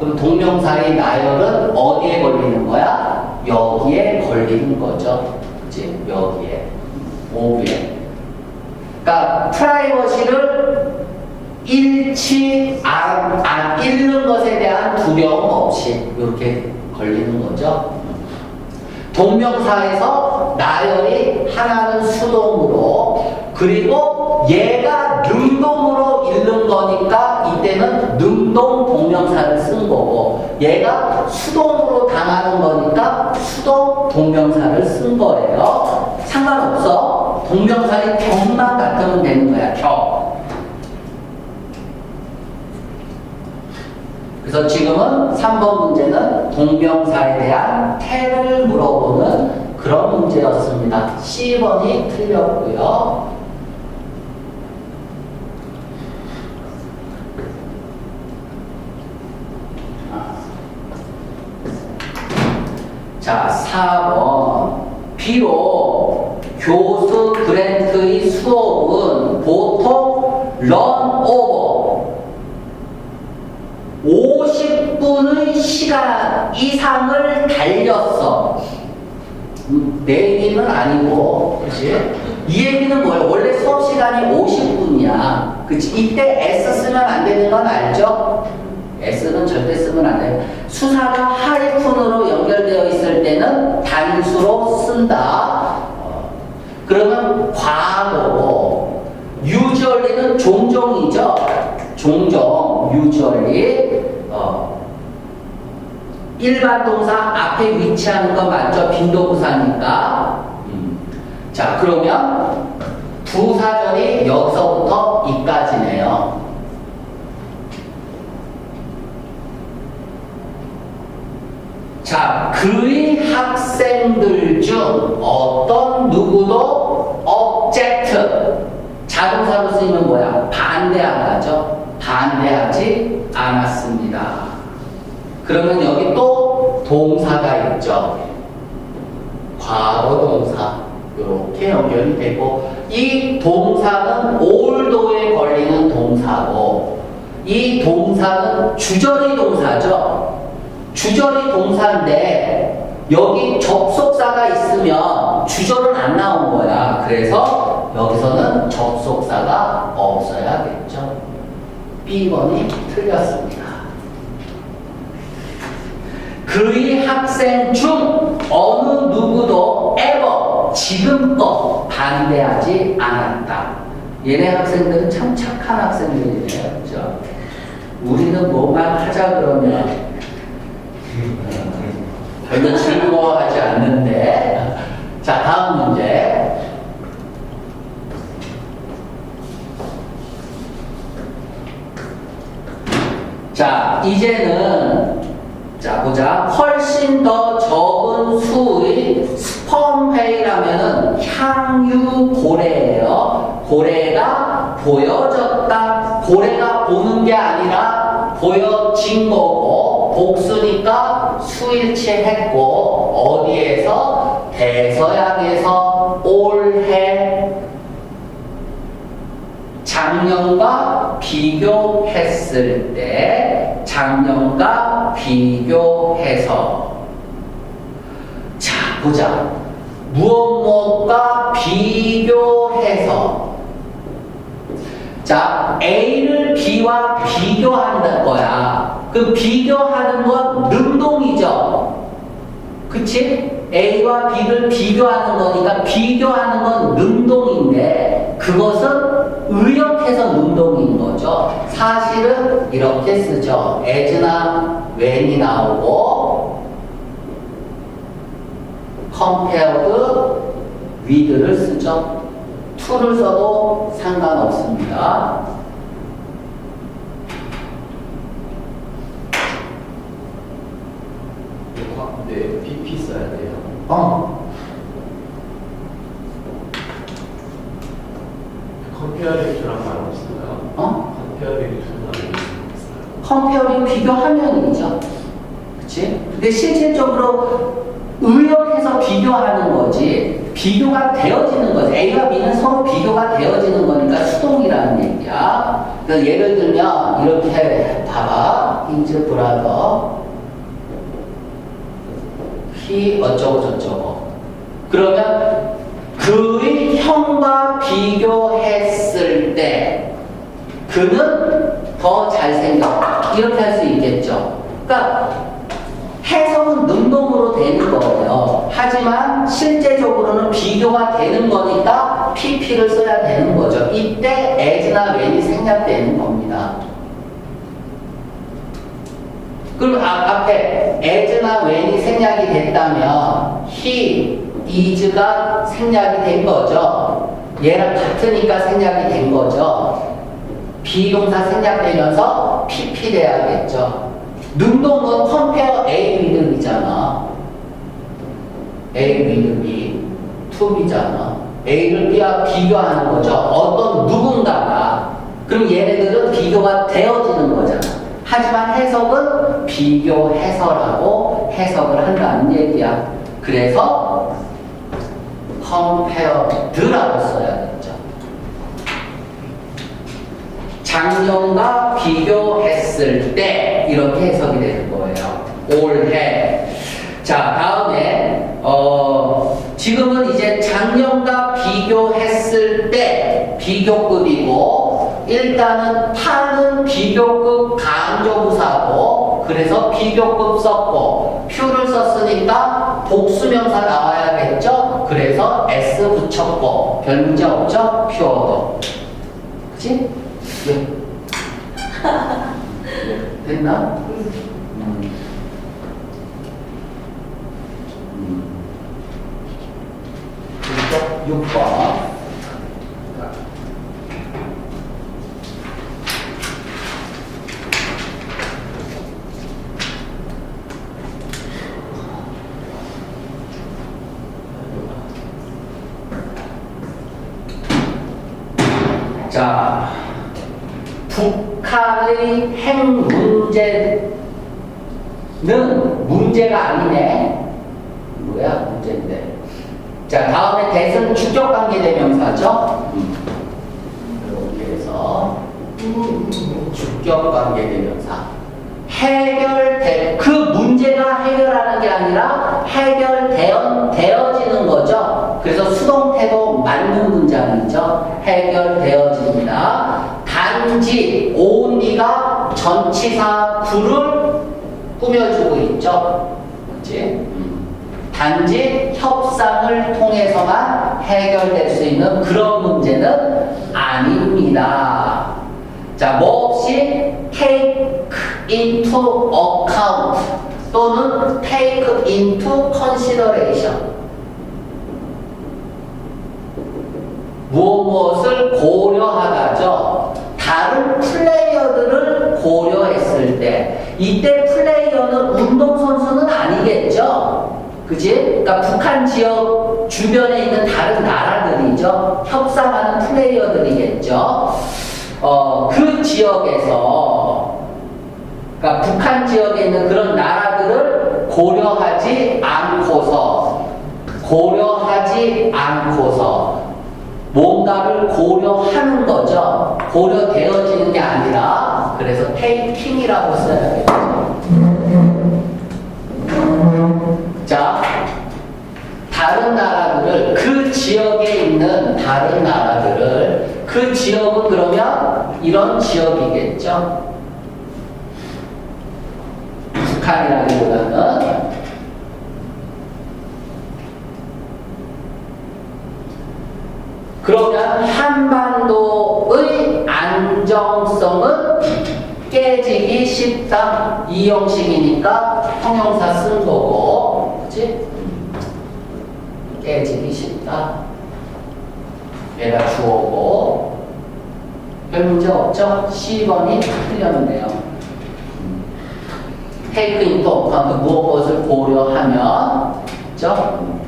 그럼 동명사의 나열은 어디에 걸리는 거야? 여기에 걸리는 거죠. 그치? 여기에. 오브에. 그러니까 프라이버시를 잃지 안, 안 잃는 것에 대한 두려움 없이 이렇게 걸리는 거죠. 동명사에서 나열이 하나는 수동으로 그리고 얘가 능동으로 읽는 거니까 이 때는 능동 동명사를 쓴 거고 얘가 수동으로 당하는 거니까 수동 동명사를 쓴 거예요. 상관없어. 동명사의 격만 같으면 되는 거야. 격. 그래서 지금은 3번 문제는 동명사에 대한 태를 물어보는 그런 문제였습니다. C번이 틀렸고요. 자, 4번. 비록 교수 그랜트의 수업은 보통 런오버 50분의 시간 이상을 달렸어. 음, 내 얘기는 아니고, 그치? 이 얘기는 뭐예요? 원래 수업 시간이 50분이야. 그치? 이때 S 쓰면 안 되는 건 알죠? S는 절대 쓰면 안 돼요. 수사가 하이픈으로 연결되어 있을 때는 단수로 쓴다. 어, 그러면 과거고, usually는 종종이죠. 종종, usually. 어, 일반 동사 앞에 위치하는 거 맞죠? 빈도부사니까. 음. 자, 그러면 부사절이 여기서부터 이까지네요. 자, 그의 학생들 중 어떤 누구도 object 자동사로 쓰이면 뭐야? 반대하다죠. 반대하지 않았습니다. 그러면 여기 또 동사가 있죠. 과거 동사 이렇게 연결이 되고 이 동사는 올도에 걸리는 동사고 이 동사는 주절의 동사죠. 주절의 동사인데 여기 접속사가 있으면 주절은 안 나온 거야. 그래서 여기서는 접속사가 없어야겠죠. B번이 틀렸습니다. 그의 학생 중 어느 누구도 ever 지금껏 반대하지 않았다. 얘네 학생들은 참 착한 학생들이네요. 그죠? 우리는 뭐만 하자 그러면 별로 즐거워하지 않는데. 자, 다음 문제. 자, 이제는 자, 보자. 훨씬 더 적은 수의 스펌 회의라면은 향유 고래예요. 고래가 보여졌다. 고래가 보는 게 아니라 보여진 거고 복수니까 수일치했고 어디에서? 대서양에서 올해 작년과 비교했을 때 작년과 비교해서 자 보자. 무엇 무엇과 비교해서 자 A를 B와 비교한다는 거야 그 비교하는 건 능동이죠 그치? A와 B를 비교하는 거니까 비교하는 건 능동인데 그것은 의역해서 능동인 거죠. 사실은 이렇게 쓰죠. as나 when이 나오고 compared with를 쓰죠. to를 써도 상관없습니다. 네, PP 써야 돼요. 어, 컴페어링투란 말 없어요? 어? 컴페어링투란 말 없어요? 컴페어링 비교하면이죠. 그치? 근데 실질적으로 의역해서 비교하는 거지. 비교가 되어지는 거죠. A와 B는 서로 비교가 되어지는 거니까 수동이라는 얘기야. 그래서 예를 들면 이렇게 봐봐. 인즈 브라더 히 어쩌고 저쩌고. 그러면 그의 형과 비교했을 때 그는 더 잘생겼다. 이렇게 할 수 있겠죠. 그러니까 해석은 능동으로 되는 거예요. 하지만 실제적으로는 비교가 되는 거니까 PP를 써야 되는 거죠. 이때 as나 when이 생략되는 겁니다. 그럼 아, 앞에 as나 when이 생략이 됐다면 he, is가 생략이 된 거죠. 얘랑 같으니까 생략이 된 거죠. 비동사 생략되면서 PP 돼야겠죠. 능동은 compare A B잖아. A B, to B잖아. A를 B와 비교하는 거죠. 어떤 누군가가. 그럼 얘네들은 비교가 되어지는 거잖아. 하지만 해석은 비교해서라고 해석을 한다는 얘기야. 그래서 compared라고 써야겠죠. 작년과 비교했을 때 이렇게 해석이 되는 거예요. 올해. 자, 다음에 어 지금은 이제 작년과 비교했을 때 비교급이고 일단은 타는 비교급 강조부사고 그래서 비교급 썼고 퓨를 썼으니까 복수명사 나와야겠죠? 그래서 s 붙였고 별 문제 없죠? 퓨어도. 그치? 왜? 됐나? 음. 음. 그리고 6번. 자, 북한의 핵 문제는 문제가 아니네. 뭐야, 문제인데. 자, 다음에 대선 주격 관계 대명사죠. 이렇게 해서 주격 관계 대명사. 해결돼 그 문제가 해결하는 게 아니라 해결되어 되어지는 거죠. 그래서 수동태도 맞는 문장이죠. 해결되어집니다. 단지 온리가 전치사 구를 꾸며주고 있죠. 그렇지? 단지 협상을 통해서만 해결될 수 있는 그런 문제는 아닙니다. 자, 뭐 없이 take into account 또는 take into consideration 무엇 무엇을 고려하 다른 플레이어들을 고려했을 때 이때 플레이어는 운동선수는 아니겠죠. 그지? 그러니까 북한 지역 주변에 있는 다른 나라들이죠. 협상하는 플레이어들이겠죠. 어, 그 지역에서 그러니까 북한 지역에 있는 그런 나라들을 고려하지 않고서 고려하지 않고서 뭔가를 고려하는 거죠. 고려되어지는 게 아니라 그래서 테이킹이라고 써야겠죠. 자, 다른 나라들을 그 지역에 있는 다른 나라들을 그 지역은 그러면 이런 지역이겠죠. 북한이라기보다는 그러면 한반도의 안정성은 깨지기 쉽다. 이 형식이니까 형용사 쓴 거고, 그치? 깨지기 쉽다. 얘가 주어고, 별 문제 없죠? 10번이 틀렸는데요. 테이크 인터 어카운트 무엇을 고려하면, 그죠?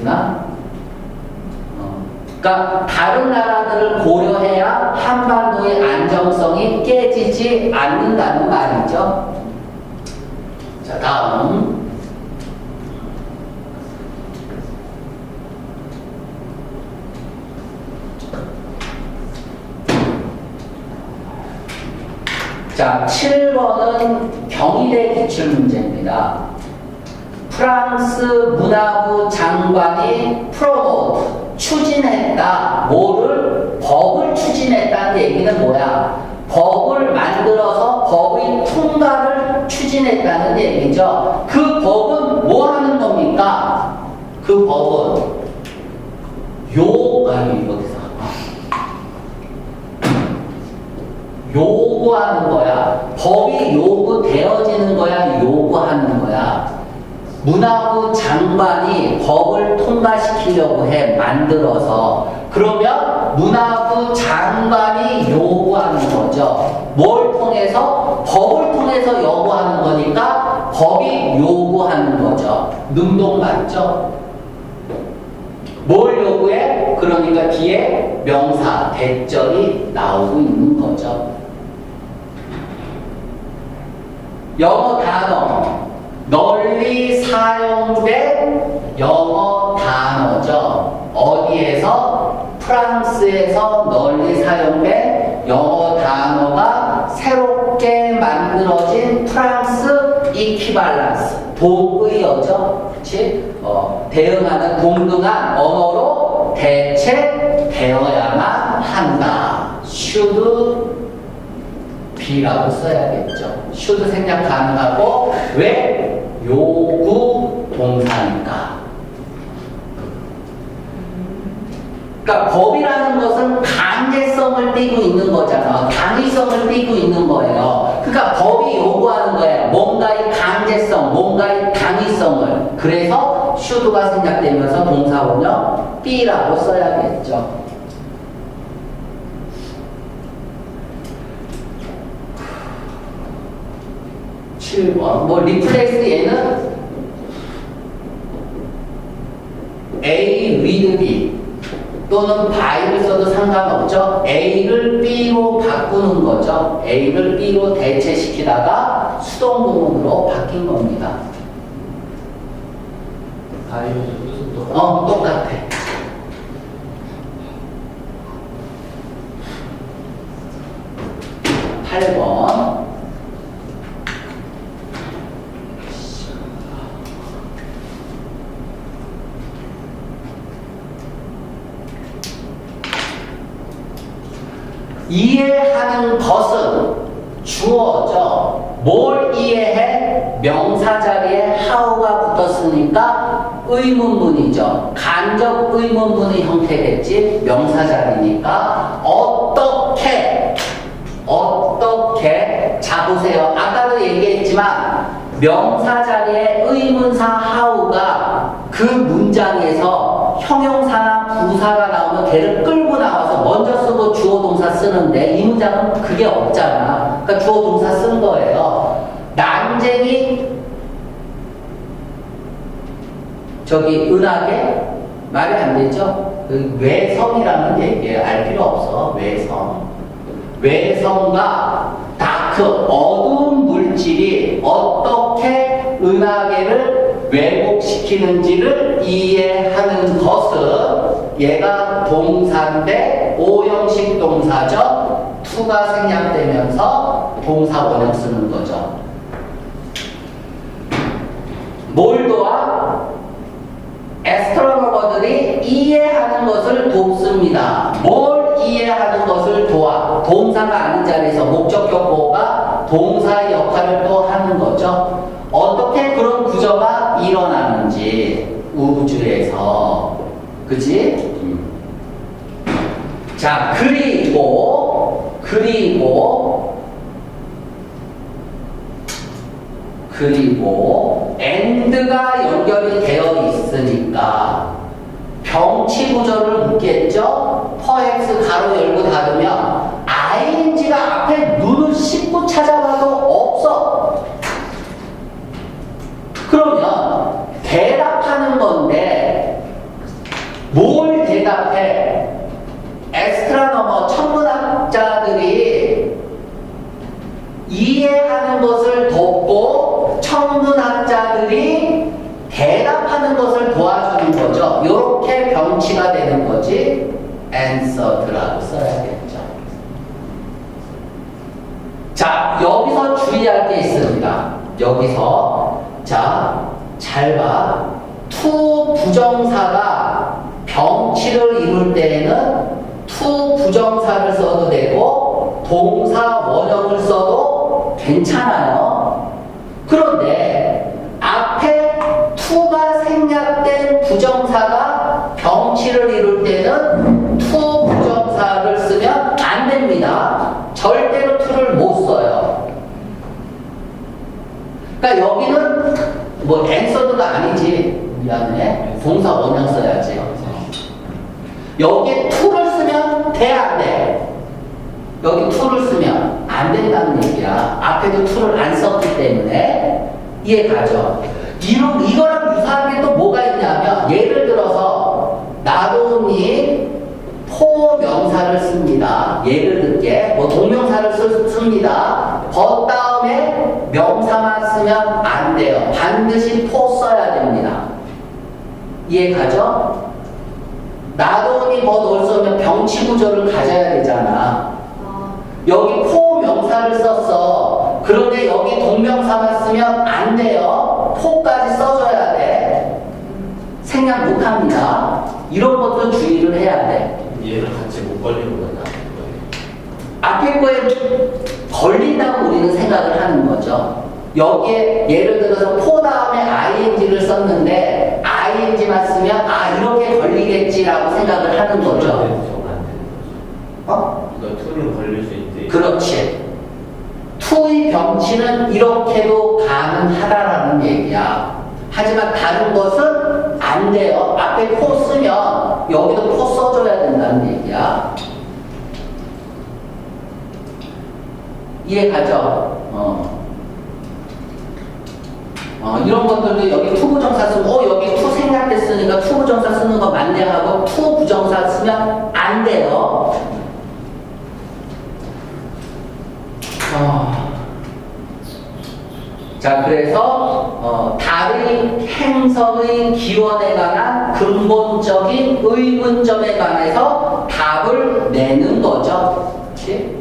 됐나? 어. 그러니까 다른 나라들을 고려해야 한반도의 안정성이 깨지지 않는다는 말이죠. 자, 다음. 자, 7번은 경희대 기출문제입니다. 프랑스 문화부 장관이 프로모트, 추진했다. 뭐를? 법을 추진했다는 얘기는 뭐야? 법을 만들어서 법의 통과를 추진했다는 얘기죠. 그 법은 뭐 하는 겁니까? 그 법은 요, 아니, 어디서? 요구하는 거야. 법이 요구되어지는 거야, 거야. 문화부 장관이 법을 통과시키려고 해, 만들어서. 그러면 문화부 장관이 요구하는 거죠. 뭘 통해서? 법을 통해서 요구하는 거니까 법이 요구하는 거죠. 능동 맞죠? 뭘 요구해? 그러니까 뒤에 명사, 대절이 나오고 있는 거죠. 영어 단어 널리 사용된 영어 단어죠. 어디에서? 프랑스에서 널리 사용된 영어 단어가 새롭게 만들어진 프랑스 이퀴발란스 동의어죠. 그치? 어, 대응하는 동등한 언어로 대체되어야만 한다. should B라고 써야겠죠. should 생략 가능하고 왜? 요구 동사니까. 그러니까 법이라는 것은 강제성을 띠고 있는 거잖아. 강의성을 띠고 있는 거예요. 그러니까 법이 요구하는 거예요. 뭔가의 강제성, 뭔가의 강의성을. 그래서 should가 생략되면서 동사원형 B라고 써야겠죠. 7번. 뭐, 리플레이스 얘는 A with B 또는 by를 써도 상관없죠. A를 B로 바꾸는 거죠. A를 B로 대체시키다가 수동구문으로 바뀐 겁니다. 어, 똑같아. 팔번 이해하는 것은 주어죠. 뭘 이해해? 명사 자리에 how가 붙었으니까 의문문이죠. 간접 의문문의 형태겠지. 명사 자리니까 어떻게 어떻게 자 보세요. 아까도 얘기했지만 명사 자리에 의문사 how가 그 문장에서 형용사나 부사가 나오면 걔를 끌고 쓰고 주어 동사 쓰는데 이 문장은 그게 없잖아. 그러니까 주어 동사 쓴 거예요. 난쟁이 저기 은하계 말이 안 되죠? 그 외성이라는 얘기예요. 알 필요 없어. 외성. 외성과 다크 어두운 물질이 어떻게 은하계를 왜곡시키는지를 이해하는 것은 얘가 동사인데 오형식 동사죠. 투가 생략되면서 동사 원형 쓰는 거죠. 뭘 도와? 에스트로노머들이 이해하는 것을 돕습니다. 뭘 이해하는 것을 도와? 동사가 아닌 자리에서 목적격 보호가 동사의 역할을 또 하는 거죠. 어떻게 그런 구조가 일어나는지 우주에서 그지? 음. 자 그리고 그리고 그리고 and가 연결이 되어 있으니까 병치 구조를 묻겠죠? 퍼엑스 가로 열고 닫으면 ing가 앞에 눈을 씻고 찾아봐도 없어. 그러면 성문학자들이 대답하는 것을 도와주는 거죠. 이렇게 병치가 되는 거지 answered라고 써야 되겠죠. 자, 여기서 주의할 게 있습니다. 여기서 자, 잘 봐. 투 부정사가 병치를 입을 때에는 투 부정사를 써도 되고 동사 원형을 써도 괜찮아요. 그런데 앞에 투가 생략된 부정사가 병치를 이룰 때는 투 부정사를 쓰면 안 됩니다. 절대로 투를 못 써요. 그러니까 여기는 뭐 앤서드가 아니지. 미안해. 동사 원형 써야지. 여기에 투를 쓰면 돼, 안 돼? 여기 투를 쓰면 안 된다는 얘기야. 앞에도 투를 안 썼기 때문에 이해 가죠? 이런, 이거랑 유사한 게 또 뭐가 있냐면 예를 들어서 나도니 포 명사를 씁니다. 예를 들게 뭐 동명사를 쓰, 씁니다. 버 다음에 명사만 쓰면 안 돼요. 반드시 포 써야 됩니다. 이해 가죠? 나도니 뭐 넣을 수 없는 병치 구조를 가져야 되잖아. 여기 포 명사를 썼어. 그런데 여기 동명사만 쓰면 안 돼요. 포까지 써줘야 돼. 생략 못 합니다. 이런 것도 주의를 해야 돼. 얘를 같이 못 걸리는 거냐? 앞에 거에 걸린다고 우리는 생각을 하는 거죠. 여기에 예를 들어서 포 다음에 ing를 썼는데 ing만 쓰면 아 이렇게 걸리겠지라고 생각을 하는 거죠. 저건 안 되는 거죠. 어? 이거 툴은 걸릴 수 있대. 그렇지. 병치는 이렇게도 가능하다라는 얘기야. 하지만 다른 것은 안 돼요. 앞에 포 쓰면 여기도 포 써줘야 된다는 얘기야. 이해 가죠? 어. 어, 이런 것들도 여기 투 부정사 쓰면, 어, 여기 투 생략됐으니까 투 부정사 쓰는 거 맞네 하고 투 부정사 쓰면 안 돼요. 어. 자, 그래서 어, 달의 행성의 기원에 관한 근본적인 의문점에 관해서 답을 내는 거죠. 그렇지?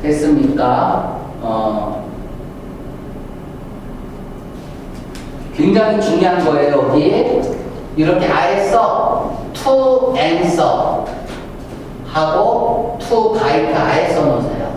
됐습니까? 어, 굉장히 중요한 거예요, 여기. 이렇게 아예 써. to answer 하고 to guide 아예 써놓으세요.